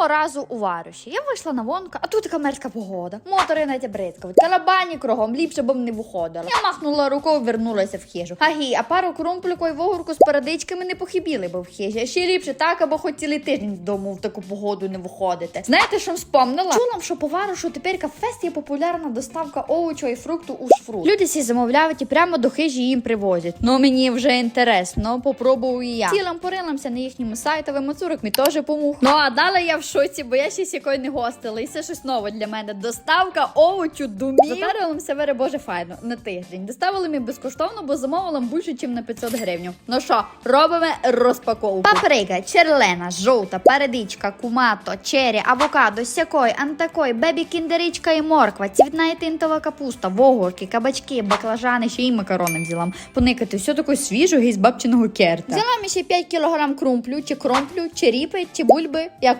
Одного разу у Варуші я вийшла на вонка, а тут така мерзка погода. Мотори на бризкають, калабані кругом, ліпше б не виходила. Я махнула рукою, вернулася в хижу. Агі, а пару крумплюку і вогорку з передичками не похибіли би в хижі. А ще ліпше так, або хоч цілий тиждень з дому в таку погоду не виходити. Знаєте, що вспомнила? Чула, що по Варушу тепер в фест є популярна доставка овочу і фрукту у шфрут. Люди всі замовляють і прямо до хижі їм привозять. Ну мені вже інтересно, попробую і я. Цілим порилимся на їхньому сайті, мацурок мені теж помог. Ну а далі я в шоці, бо я ще сякої не гостила. І це щось нове для мене. Доставка овочу домів. Затарилимося вере боже файно на тиждень. Доставили мені безкоштовно, бо замовила більше, ніж на 500 гривень. Ну що, робимо розпаковку. Паприка, черлена, жовта, передичка, кумато, чері, авокадо, сякой, антакой, бебі кіндеричка і морква, цвітна і тинтова капуста, вогорки, кабачки, баклажани, ще й макарони взяла. Поникати все таке свіжого із бабчиного керта. Взяла мені ще 5 кілограм крумплю, чи кромплю, чи ріпи, чи бульби. Як